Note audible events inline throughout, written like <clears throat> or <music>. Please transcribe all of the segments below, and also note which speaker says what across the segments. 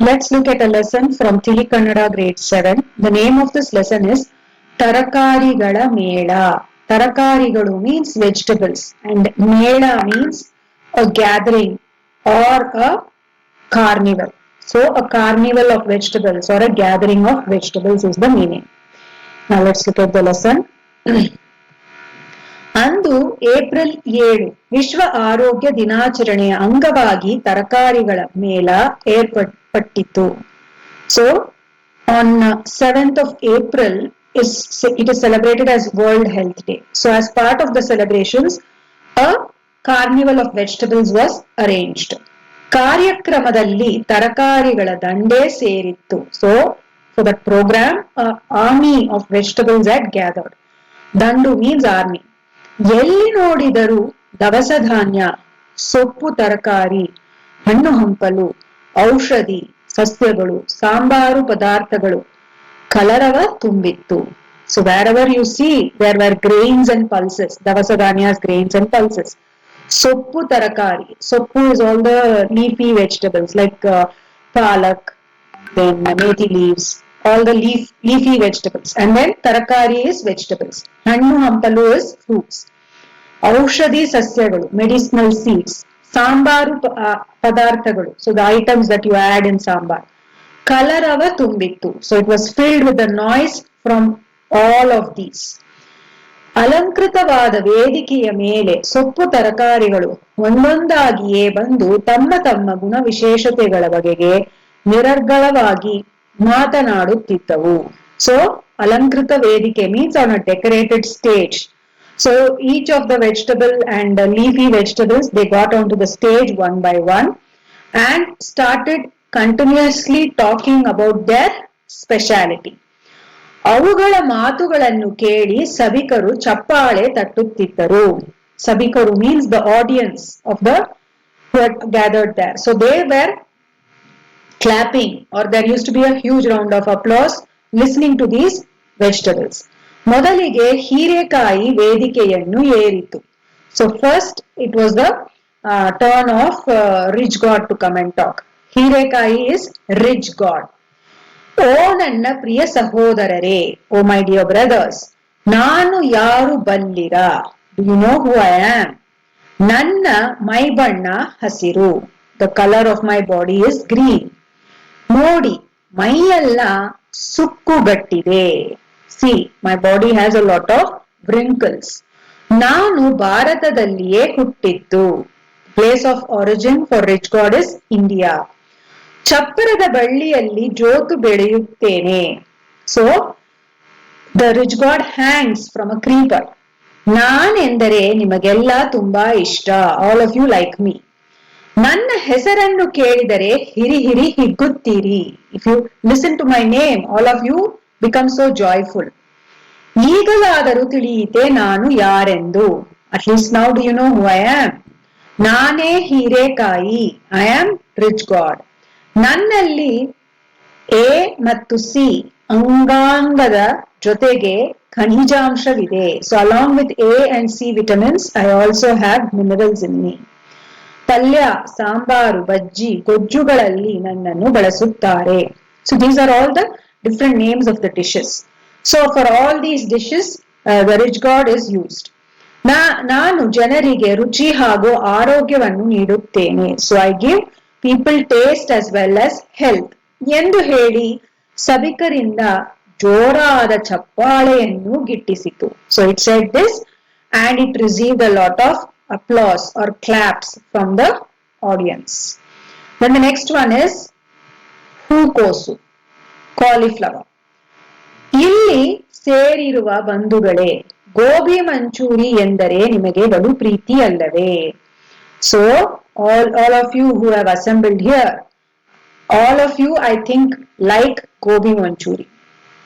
Speaker 1: Let's look at a lesson from Tili Kannada grade 7. The name of this lesson is Tarakari Gada Tarakarigala Mela. Tarakarigalu means vegetables and Mela means a gathering or a carnival. So a carnival of vegetables or a gathering of vegetables is the meaning. Now let's look at the lesson. <clears throat> ಅಂದು April ಏಳು ವಿಶ್ವ ಆರೋಗ್ಯ ದಿನಾಚರಣೆಯ ಅಂಗವಾಗಿ ತರಕಾರಿಗಳ ಮೇಳ ಏರ್ಪಟ್ಟಿತು so on seventh of April is it is celebrated as world health day so as part of the celebrations a carnival of vegetables was arranged ಕಾರ್ಯಕ್ರಮದಲ್ಲಿ ತರಕಾರಿಗಳ ದಂಡೆ ಸೇರಿತ್ತು. So for that program army of vegetables at gathered ದಂಡು means army ಎಲ್ಲಿ ನೋಡಿದರೂ ದವಸ ಧಾನ್ಯ, ಸೊಪ್ಪು, ತರಕಾರಿ, ಹಣ್ಣು ಹಂಪಲು, ಔಷಧಿ, ಸಸ್ಯಗಳು, ಸಾಂಬಾರು ಪದಾರ್ಥಗಳು ಕಲರವ ತುಂಬಿತ್ತು. So wherever you see there were grains and pulses ದವಸ ಧಾನ್ಯ ಗ್ರೇನ್ಸ್ ಅಂಡ್ ಪಲ್ಸಸ್ ಸೊಪ್ಪು, ತರಕಾರಿ, ಸೊಪ್ಪು is all the leafy vegetables like palak then methi leaves all the leaf, leafy vegetables. And then tarakari is vegetables. hannu hampalu is fruits. ಔಷಧಿ ಸಸ್ಯಗಳು medicinal seeds ಸಾಂಬಾರು ಪದಾರ್ಥಗಳು. So the items that you add in sambar. ಕಲರವ ತುಂಬಿತ್ತು. So it was filled with the noise from all of these ಅಲಂಕೃತವಾದ ವೇದಿಕೆಯ ಮೇಲೆ ಸೊಪ್ಪು ತರಕಾರಿಗಳು ಒಂದೊಂದಾಗಿಯೇ ಬಂದು ತಮ್ಮ ತಮ್ಮ ಗುಣ ವಿಶೇಷತೆಗಳ ಬಗೆಗೆ ನಿರರ್ಗಳವಾಗಿ ಮಾತನಾಡುತ್ತಿದ್ದವು ಸೊ ಅಲಂಕೃತ ವೇದಿಕೆ means on a decorated stage So each of the vegetable and uh, leafy vegetables, they got onto the stage one by one and started continuously talking about their speciality. ಅವುಗಳ ಮಾತುಗಳನ್ನು ಕೇಳಿ ಸಭಿಕರು ಚಪ್ಪಾಳೆ ತಟ್ಟುತ್ತಿದ್ದರು ಸಭಿಕರು means the audience of the gathered there so they were clapping or there used to be a huge round of applause listening to these vegetables ಮೊದಲಿಗೆ ಹೀರೆಕಾಯಿ ವೇದಿಕೆಯನ್ನು ಏರಿತು. So first it was the turn of ridge gourd to come and talk. ಹೀರೆಕಾಯಿ is ridge gourd. ಓ ನನ್ನ ಪ್ರಿಯ ಸಹೋದರರೇ, ಓ my dear brothers, ನಾನು ಯಾರು ಬಲ್ಲಿರ? You know who I am ನನ್ನ ಮೈ ಬಣ್ಣ ಹಸಿರು. The colour of my body is green ನೋಡಿ, ಮೈಯೆಲ್ಲ ಸುಕ್ಕುಗಟ್ಟಿದೆ see my body has a lot of wrinkles ನಾನು ಭಾರತದಲ್ಲಿಯೇ ಹುಟ್ಟಿದ್ದು. Place of origin for ridge gourd is India ಚಪ್ಪರದ ಬಳ್ಳಿಯಲ್ಲಿ ಜೋತು ಬೆಳೆಯುತ್ತೇನೆ. So the ridge gourd hangs from a creeper ನಾನೆಂದರೆ ನಿಮಗೆಲ್ಲ ತುಂಬಾ ಇಷ್ಟ. All of you like me ನನ್ನ ಹೆಸರನ್ನು ಕೇಳಿದರೆ ಹಿರಿ ಹಿರಿ ಹಿಗ್ಗುತ್ತೀರಿ. If you listen to my name all of you become so joyful ಈಗಲಾದರೂ ತಿಳಿಯಿತೆ ನಾನು ಯಾರೆಂದು. At least now do you know who I am ನಾನೇ ಹೀರೆಕಾಯಿ. ಐ ಆಮ್ ರಿಚ್ ಗಾಡ್ ನನ್ನಲ್ಲಿ ಎ ಮತ್ತು ಸಿ ಅಂಗಾಂಗದ ಜೊತೆಗೆ ಖನಿಜಾಂಶವಿದೆ. So along with A and C vitamins I also have minerals in me ಪಲ್ಯ, ಸಾಂಬಾರು, ಬಜ್ಜಿ, ಗೊಜ್ಜುಗಳಲ್ಲಿ ನನ್ನನ್ನು ಬಳಸುತ್ತಾರೆ. So these are all the different names of the dishes so for all these dishes the ridge gourd is used. ನಾ, ನಾನು ಜನರಿಗೆ ರುಚಿ ಹಾಗೂ ಆರೋಗ್ಯವನ್ನು ನೀಡುತ್ತೇನೆ. So I give people taste as well as health ಎಂದು ಹೇಳಿ ಸಭಿಕರಿಂದ ಜೋರಾದ ಚಪ್ಪಾಳೆಯನ್ನು ಗಿಟ್ಟಿಸಿತು. So it set this and it receive a lot of applause or claps from the audience Then the next one is ಹೂಕೋಸು ಕಾಲಿಫ್ಲವರ್ ಇಲ್ಲಿ ಸೇರಿರುವ ಬಂಧುಗಳೇ, ಗೋಬಿ ಮಂಚೂರಿ ಎಂದರೆ ನಿಮಗೆ ಬಲು ಪ್ರೀತಿ ಅಲ್ಲವೇ? So all all of you who have assembled here all of you I think like gobi manchurian.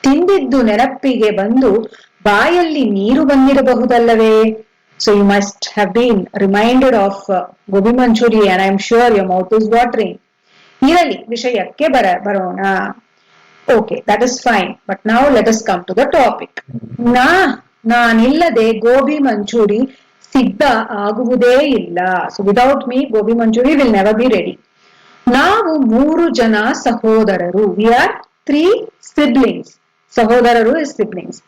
Speaker 1: ತಿಂದಿದ್ದು ನೆನಪಿಗೆ ಬಂದು ಬಾಯಲ್ಲಿ ನೀರು ಬಂದಿರಬಹುದಲ್ಲವೇ? So you must have been reminded of uh, Gobi Manchuri and I'm sure your mouth is watering. ಇರಲಿ ವಿಷಯಕ್ಕೆ ಬರ ಬರೋಣ okay that is fine but ನಾವು let us come to the topic ನಾ ನಾನಿಲ್ಲದೆ ಗೋಬಿ ಮಂಚೂರಿ ಸಿದ್ಧ ಆಗುವುದೇ ಇಲ್ಲ so without me gobi manchurian will never be ready ನಾವು ಮೂರು ಜನ ಸಹೋದರರು ವಿ ಆರ್ ತ್ರೀ ಸಿಬ್ಲಿಂಗ್ಸ್ ಸಹೋದರರು ಇಸ್ ಸಿಬ್ಲಿಂಗ್ಸ್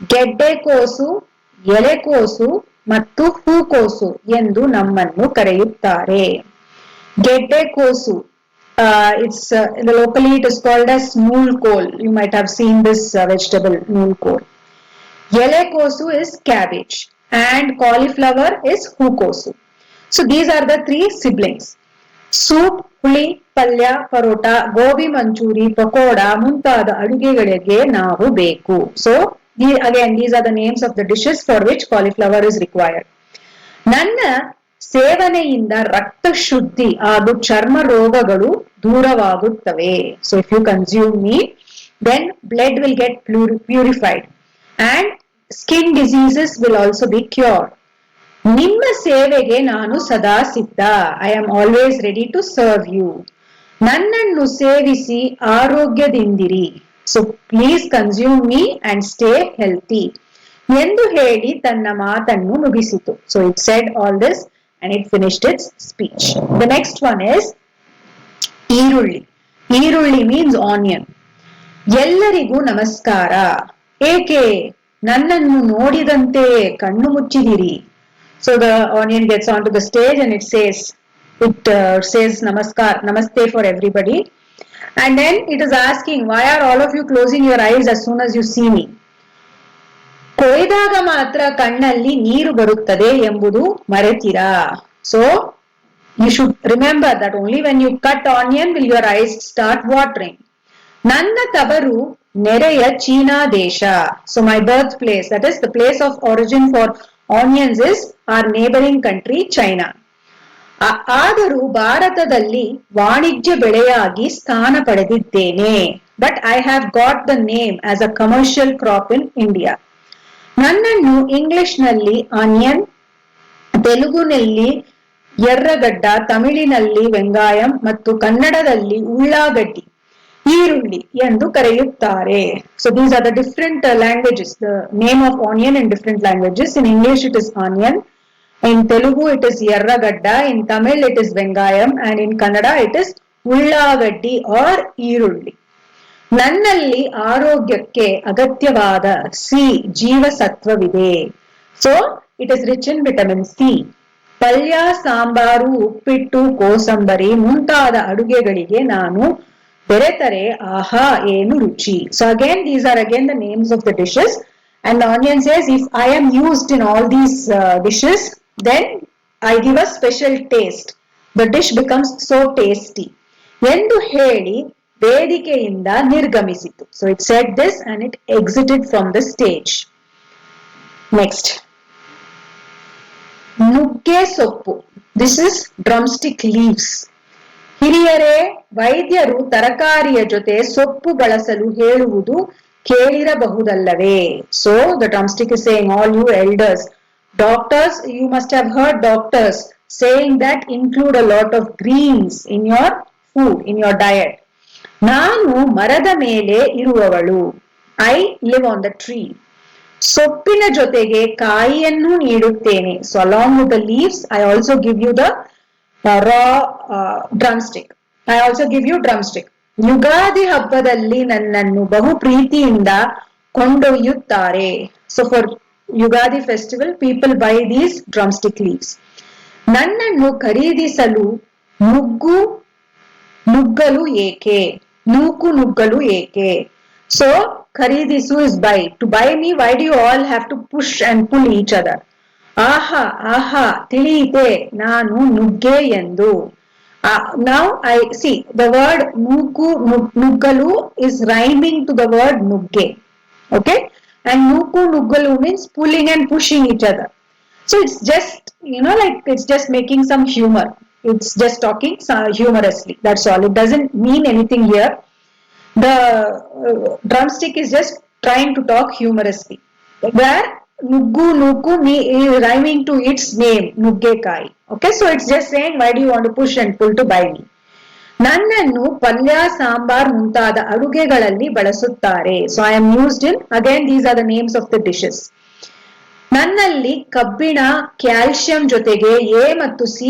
Speaker 1: ಗೆಡ್ಡೆ ಗೆಡ್ಡೆಕೋಸು ಎಲೆಕೋಸು ಮತ್ತು ಹೂಕೋಸು ಎಂದು ನಮ್ಮನ್ನು ಕರೆಯುತ್ತಾರೆ. ಗೆಡ್ಡೆ ಕೋಸು it's locally it is called as knol khol you might have seen this vegetable knol khol ಎಲೆಕೋಸು is cabbage and cauliflower is ಹೂಕೋಸು so these are the three siblings soup ಹುಳಿ, ಪಲ್ಯ, ಪರೋಟ, ಗೋಬಿ, ಮಂಚೂರಿ, ಪಕೋಡ ಮುಂತಾದ ಅಡುಗೆಗಳಿಗೆ ನಾವು ಬೇಕು. So again these are the names of the dishes for which cauliflower is required ನನ್ನ ಸೇವನೆಯಿಂದ ರಕ್ತ ಶುದ್ಧಿ ಹಾಗೂ ಚರ್ಮ ರೋಗಗಳು ದೂರವಾಗುತ್ತವೆ. So if you consume me then blood will get purified and skin diseases will also be cured ನಿಮ್ಮ ಸೇವೆಗೆ ನಾನು ಸದಾ ಸಿದ್ಧ. I am always ready to serve you ನನ್ನನ್ನು ಸೇವಿಸಿ ಆರೋಗ್ಯದಿಂದಿರಿ. So please consume me and stay healthy ಎಂದು ಹೇಳಿ ತನ್ನ ಮಾತನ್ನು ಮುಗಿಸಿತು. So it said all this and it finished its speech the next one is ಈರುಳ್ಳಿ. ಈರುಳ್ಳಿ ಮೀನ್ಸ್ ಆನಿಯನ್ ಎಲ್ಲರಿಗೂ ನಮಸ್ಕಾರ. ಏಕೆ? ನನ್ನನ್ನು ನೋಡಿದಂತೆ ಕಣ್ಣು ಮುಚ್ಚಿದಿರಿ So the onion gets onto the stage and it says, it uh, says namaskar, namaste for everybody. And then it is asking, why are all of you closing your eyes as soon as you see me? ಕೊಯ್ದಾಗ ಮಾತ್ರ ಕಣ್ಣಲ್ಲಿ ನೀರು ಬರುತ್ತದೆ ಎಂಬುದು ಮರೆತಿರಾ. So you should remember that only when you cut onion will your eyes start watering ನನ್ನ ತವರು ನೆರೆಯ ಚೀನಾ ದೇಶ so my birth place that is the place of origin for onions is R neighbouring country China ಆದರೂ ಭಾರತದಲ್ಲಿ ವಾಣಿಜ್ಯ ಬೆಳೆಯಾಗಿ ಸ್ಥಾನ ಪಡೆದಿದ್ದೇನೆ. But I have got the name as a commercial crop in India ನನ್ನನ್ನು ಇಂಗ್ಲಿಷ್ನಲ್ಲಿ ಆನಿಯನ್, ತೆಲುಗುನಲ್ಲಿ ಎರ್ರಗಡ್ಡ, ತಮಿಳಿನಲ್ಲಿ ವೆಂಗಾಯಂ ಮತ್ತು ಕನ್ನಡದಲ್ಲಿ ಉಳ್ಳಾಗಡ್ಡಿ, ಈರುಳ್ಳಿ ಎಂದು ಕರೆಯುತ್ತಾರೆ. So these are the different languages the name of onion in different languages in English it is onion in Telugu it is ಎರ್ರಗಡ್ಡ in Tamil it is vengayam and in Kannada it is ಉಳ್ಳಾಗಡ್ಡಿ or ಈರುಳ್ಳಿ ನನ್ನಲ್ಲಿ ಆರೋಗ್ಯಕ್ಕೆ ಅಗತ್ಯವಾದ ಸಿ ಜೀವಸತ್ವವಿದೆ so it is rich in vitamin C ಪಲ್ಯ ಸಾಂಬಾರು ಉಪ್ಪಿಟ್ಟು ಕೋಸಂಬರಿ ಮುಂತಾದ ಅಡುಗೆಗಳಿಗೆ ನಾನು ಬೆರೆತರೆ ಆಹಾ ಏನು ರುಚಿ so again these are again the names of the dishes and onion says if I am used in all these dishes then I give a special taste the dish becomes so tasty ಎಂದು ಹೇಳಿ ವೇದಿಕೆಯಿಂದ ನಿರ್ಗಮಿಸಿತು. So it set this and it exited from the stage next ನುಗ್ಗೆ ಸೊಪ್ಪು. This is drumstick leaves ಹಿರಿಯರೇ, ವೈದ್ಯರು ತರಕಾರಿಯ ಜೊತೆ ಸೊಪ್ಪು ಬಳಸಲು ಹೇಳುವುದು ಕೇಳಿರಬಹುದಲ್ಲವೇ? So the drumstick is saying all you elders doctors you must have heard doctors saying that include a lot of greens in your food in your diet ನಾನು ಮರದ ಮೇಲೆ ಇರುವವಳು. I live on the tree ಸೊಪ್ಪಿನ ಜೊತೆಗೆ ಕಾಯಿಯನ್ನು ನೀಡುತ್ತೇನೆ. So along with the leaves I also give you the raw drumstick I also give you drumstick Ugadi ಹಬ್ಬದಲ್ಲಿ ನನ್ನನ್ನು ಬಹು ಪ್ರೀತಿಯಿಂದ ಕೊಂಡೊಯ್ಯುತ್ತಾರೆ. So for Ugadi festival people buy these drumstick leaves ನನ್ನನ್ನು ಖರೀದಿಸಲು ನುಗ್ಗು ನುಗ್ಗಲು ಏಕೆ ನೂಕು ನುಗ್ಗಲು ಏಕೆ ಸೊ ಖರೀದಿಸು is buy to buy me why do you all have to push and pull each other ಆಹಾ ಆಹಾ ತಿಳಿಯಿತೆ ನಾನು ನುಗ್ಗೆ ಎಂದು ನಾವು I see the word ನೂಕು ನುಗ್ಗಲು is rhyming to the word ನುಗ್ಗೆ okay and Nuku Nugal means pulling and pushing each other. So it's just, you know, like it's just making some humor. It's just talking humorously. That's all. It doesn't mean anything here. The uh, drumstick is just trying to talk humorously. Where Nuggu Nuku is rhyming to its name, Nuggekai. Okay, so it's just saying, why do you want to push and pull to buy me? ನನ್ನನ್ನು ಪಲ್ಯ, ಸಾಂಬಾರ್ ಮುಂತಾದ ಅಡುಗೆಗಳಲ್ಲಿ ಬಳಸುತ್ತಾರೆ. So I am used in again these are the names of the dishes ನನ್ನಲ್ಲಿ ಕಬ್ಬಿಣ calcium ಜೊತೆಗೆ A ಮತ್ತು C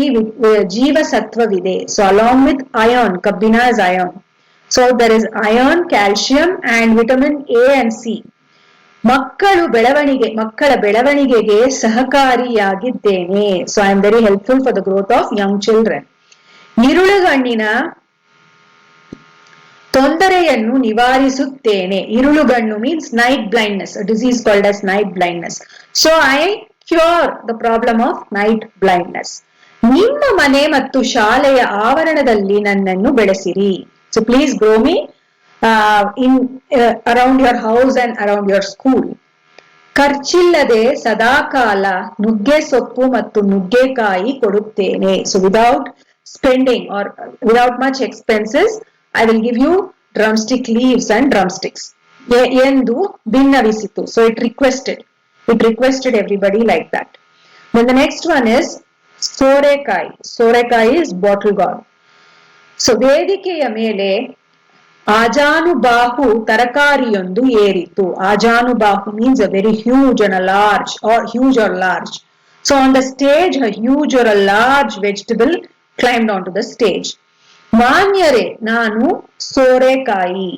Speaker 1: ಜೀವಸತ್ವವಿದೆ. ಸೊ ಅಲಾಂಗ್ ವಿತ್ ಅಯಾನ್ ಕಬ್ಬಿಣ is iron so there is iron calcium and vitamin A and C ಮಕ್ಕಳು ಬೆಳವಣಿಗೆ, ಮಕ್ಕಳ ಬೆಳವಣಿಗೆಗೆ ಸಹಕಾರಿಯಾಗಿದ್ದೇನೆ. So I am very helpful for the growth of young children ಇರುಳುಗಣ್ಣಿನ ತೊಂದರೆಯನ್ನು ನಿವಾರಿಸುತ್ತೇನೆ. ಇರುಳುಗಣ್ಣು means night blindness disease called as night blindness so I cure the problem of night blindness ನಿಮ್ಮ ಮನೆ ಮತ್ತು ಶಾಲೆಯ ಆವರಣದಲ್ಲಿ ನನ್ನನ್ನು ಬೆಳೆಸಿರಿ. So please grow me in around your house and around your school ಖರ್ಚಿಲ್ಲದೆ ಸದಾಕಾಲ ನುಗ್ಗೆ ಸೊಪ್ಪು ಮತ್ತು ನುಗ್ಗೆಕಾಯಿ ಕೊಡುತ್ತೇನೆ. So without spending or without much expenses, I will give you drumstick leaves and drumsticks. So it requested. It requested everybody like that. Then the next one is Sorekai. Sorekai is bottle gourd. So ವೇದಿಕೆಯ ಮೇಲೆ ಆಜಾನುಬಾಹು Ajanu bahu means a very huge and a large or huge or large. So on the stage a huge or a large vegetable. On to the stage ಮಾನ್ಯರೇ, ನಾನು ಸೋರೆಕಾಯಿ.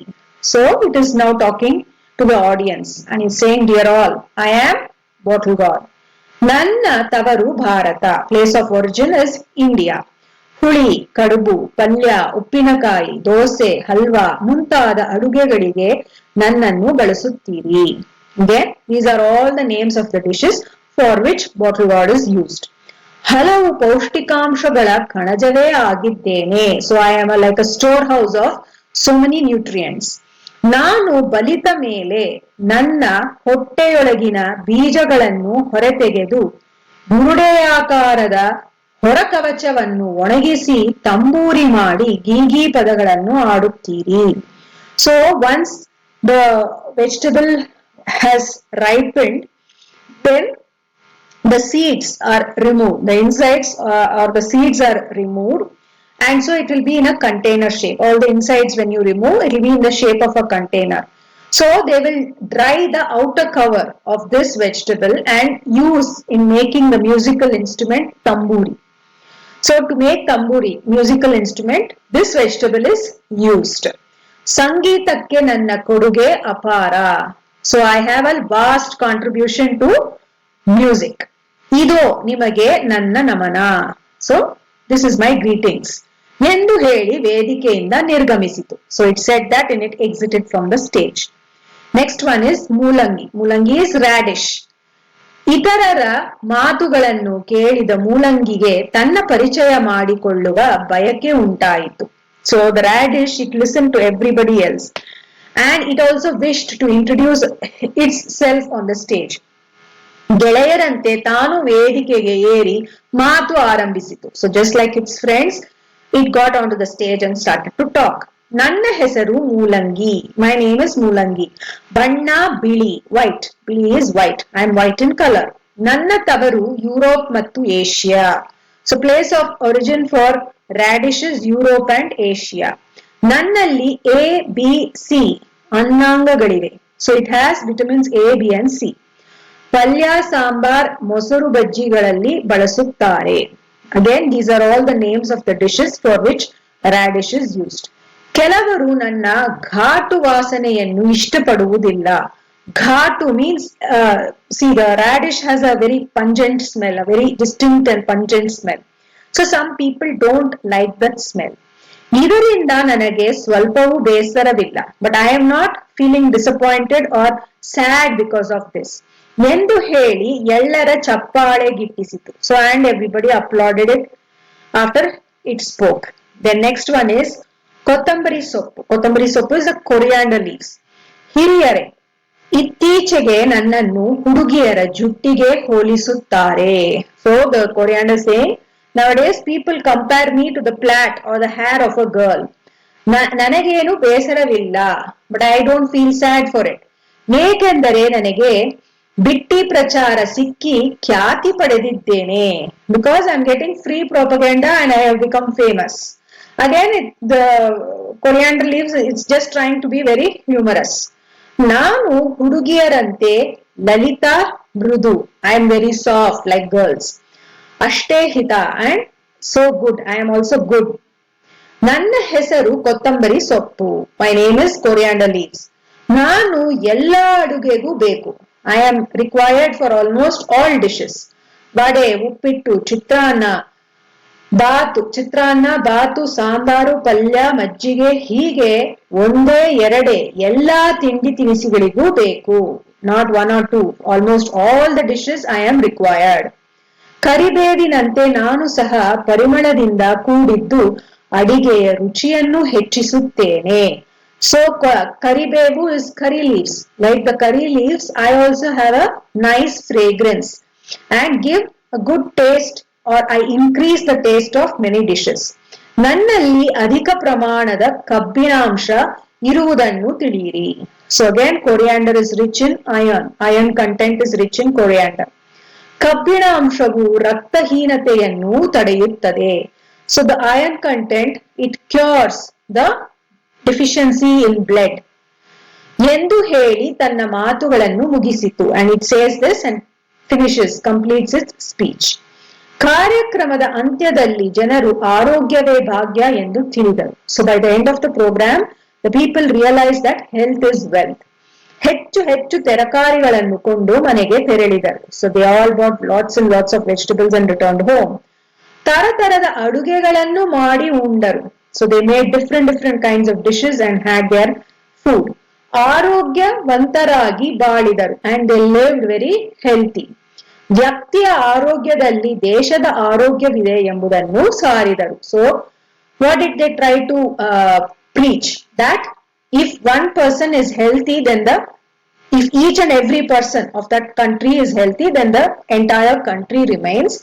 Speaker 1: So it is now talking to the audience and in same dear all I am bottle gourd ನನ್ನ ತವರು Bharat. Place of origin is India ಹುಳಿ, ಕಡುಬು, ಪಲ್ಯ, ಉಪ್ಪಿನಕಾಯಿ, ದೋಸೆ, ಹಲ್ವಾ ಮುಂತಾದ ಅಡುಗೆಗಳಿಗೆ ನನ್ನನ್ನು ಬಳಸುತ್ತೀರಿ. These are all the names of the dishes for which bottle gourd is used ಹಲವು ಪೌಷ್ಟಿಕಾಂಶಗಳ ಕಣಜವೇ ಆಗಿದ್ದೇನೆ. So I am like a storehouse of so many nutrients ನಾನು ಬಲಿತ ಮೇಲೆ ನನ್ನ ಹೊಟ್ಟೆಯೊಳಗಿನ ಬೀಜಗಳನ್ನು ಹೊರತೆಗೆದು ಬುರುಡೆಯಾಕಾರದ ಹೊರಕವಚವನ್ನು ಒಣಗಿಸಿ ತಂಬೂರಿ ಮಾಡಿ ಗೀಗಿ ಪದಗಳನ್ನು ಆಡುತ್ತೀರಿ so once the vegetable has ripened then the seeds are removed. The insides uh, or the seeds are removed and so it will be in a container shape. All the insides when you remove, it will be in the shape of a container. So they will dry the outer cover of this vegetable and use in making the musical instrument tamburi. So to make tamburi, musical instrument, this vegetable is used. ಸಂಗೀತಕ್ಕೆ nanna koduge apara. So I have a vast contribution to music. ಇದು ನಿಮಗೆ ನನ್ನ ನಮನ. So this is my greetings ಎಂದು ಹೇಳಿ ವೇದಿಕೆಯಿಂದ ನಿರ್ಗಮಿಸಿತು. So it set that in it exited from the stage next one is ಮೂಲಂಗಿ. ಮೂಲಂಗಿ ಇಸ್ ರ್ಯಾಡಿಶ್ ಇತರರ ಮಾತುಗಳನ್ನು ಕೇಳಿದ ಮೂಲಂಗಿಗೆ ತನ್ನ ಪರಿಚಯ ಮಾಡಿಕೊಳ್ಳುವ ಬಯಕೆ ಉಂಟಾಯಿತು. So the radish it listen to everybody else and it also wished to introduce itself on the stage ಗೆಳೆಯರಂತೆ ತಾನು ವೇದಿಕೆಗೆ ಏರಿ ಮಾತು ಆರಂಭಿಸಿತು. So just like its friends it got on to the stage and start to talk ನನ್ನ ಹೆಸರು ಮೂಲಂಗಿ. My name is ಮೂಲಂಗಿ. ಬಣ್ಣ ಬಿಳಿ ವೈಟ್ ಬಿಳಿ is white I am white in colour ನನ್ನ ತವರು ಯುರೋಪ್ ಮತ್ತು Asia. So place of origin for radishes Europe and Asia ನನ್ನಲ್ಲಿ ಎ ಬಿ ಸಿ ಅನ್ನಾಂಗಗಳಿವೆ. So it has vitamins A B and C ಪಲ್ಯ, ಸಾಂಬಾರ್, ಮೊಸರು ಬಜ್ಜಿಗಳಲ್ಲಿ ಬಳಸುತ್ತಾರೆ. Again these are all the names of the dishes for which radish is used ಕೆಲವರು ನನ್ನ ಘಾಟು ವಾಸನೆಯನ್ನು ಇಷ್ಟಪಡುವುದಿಲ್ಲ. ಘಾಟು means see the radish has a very pungent smell a very distinct and pungent smell so some people don't like that smell ಇದರಿಂದ ನನಗೆ ಸ್ವಲ್ಪವೂ ಬೇಸರವಿಲ್ಲ. But I am not feeling disappointed or sad because of this ಎಂದು ಹೇಳಿ ಎಲ್ಲರ ಚಪ್ಪಾಳೆ ಗಿಟ್ಟಿಸಿತು. So and everybody applauded it after it spoke then next one is ಕೊತ್ತಂಬರಿ ಸೊಪ್ಪು. ಕೊತ್ತಂಬರಿ ಸೊಪ್ಪು ಇಸ್ ಅ ಕೊರಿಯಾಂಡರ್ ಲೀವ್ಸ್ ಹಿರಿಯರೇ, ಇತ್ತೀಚೆಗೆ ನನ್ನನ್ನು ಹುಡುಗಿಯರ ಜುಟ್ಟಿಗೆ ಹೋಲಿಸುತ್ತಾರೆ. So the coriander say nowadays people compare me to the plait or the hair of a girl ನನಗೇನು ಬೇಸರವಿಲ್ಲ but I don't feel sad for it ಏಕೆಂದರೆ ನನಗೆ ಬಿಟ್ಟಿ ಪ್ರಚಾರ ಸಿಕ್ಕಿ ಖ್ಯಾತಿ ಪಡೆದಿದ್ದೇನೆ. Because I am getting free propaganda and I have become famous again it the coriander leaves it's just trying to be very humorous ನಾನು ಹುಡುಗಿಯರಂತೆ ಲಲಿತಾ ಮೃದು. I am very soft like girls ಅಷ್ಟೇ ಹಿತ and so good I am also good ನನ್ನ ಹೆಸರು ಕೊತ್ತಂಬರಿ ಸೊಪ್ಪು. My name is coriander leaves ನಾನು ಎಲ್ಲ ಅಡುಗೆಗೂ ಬೇಕು. I am required for almost all dishes vada ಉಪ್ಪಿಟ್ಟು ಚಿತ್ರಾನ್ನ ಬಾತು ಚಿತ್ರಾನ್ನ ಬಾತು ಸಾಂಬಾರು ಪಲ್ಯ ಮಜ್ಜಿಗೆ ಹೀಗೆ ಒಂದೇ ಎರಡೇ ಎಲ್ಲಾ ತಿಂಡಿ ತಿನಿಸುಗಳಿಗೂ ಬೇಕು not one or two almost all the dishes I am required ಕರಿಬೇವಿನಂತೆ ನಾನು ಸಹ ಪರಿಮಳದಿಂದ ಕೂಡಿದ್ದು ಅಡಿಗೆಯ ರುಚಿಯನ್ನು ಹೆಚ್ಚಿಸುತ್ತೇನೆ so karibevu is curry leaves like the curry leaves I also have a nice fragrance and give a good taste or I increase the taste of many dishes ನನ್ನಲ್ಲಿ ಅಧಿಕ ಪ್ರಮಾಣದ ಕಬ್ಬಿಣಾಂಶ ಇರುವುದನ್ನು ತಿಳಿಯಿರಿ so again coriander is rich in iron iron content is rich in coriander ಕಬ್ಬಿಣ ಅಂಶವು ರಕ್ತಹೀನತೆಯನ್ನು ತಡೆಯುತ್ತದೆ so the iron content it cures the deficiency in blood ಎಂದು ಹೇಳಿ ತನ್ನ ಮಾತುಗಳನ್ನು ಮುಗಿಸಿತು. And it says this and finishes completes it speech ಕಾರ್ಯಕ್ರಮದ ಅಂತ್ಯದಲ್ಲಿ ಜನರು ಆರೋಗ್ಯವೇ ಭಾಗ್ಯ ಎಂದು ತಿಳಿದರು. So by the end of the programme the people realise that health is wealth ಹೆಚ್ಚು ಹೆಚ್ಚು ತರಕಾರಿಗಳನ್ನು ಕೊಂಡು ಮನೆಗೆ ತೆರಳಿದರು. So they all bought lots and lots of vegetables and return home ತರತರದ ಅಡುಗೆಗಳನ್ನು ಮಾಡಿ ಉಂಡರು. So they made different different kinds of dishes and had their food ಆರೋಗ್ಯವಂತರಾಗಿ ಬಾಳಿದರು and they lived very healthy ವ್ಯಕ್ತಿಯ ಆರೋಗ್ಯದಲ್ಲಿ ದೇಶದ ಆರೋಗ್ಯವಿದೆ ಎಂಬುದನ್ನು ಸಾರಿದರು so what it they try to preach that if one person is healthy then the if each and every person of that country is healthy then the entire country remains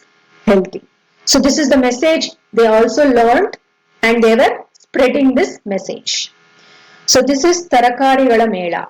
Speaker 1: healthy so this is the message they also learned and they were spreading this message. So this is Tarakariಗಳ Mela.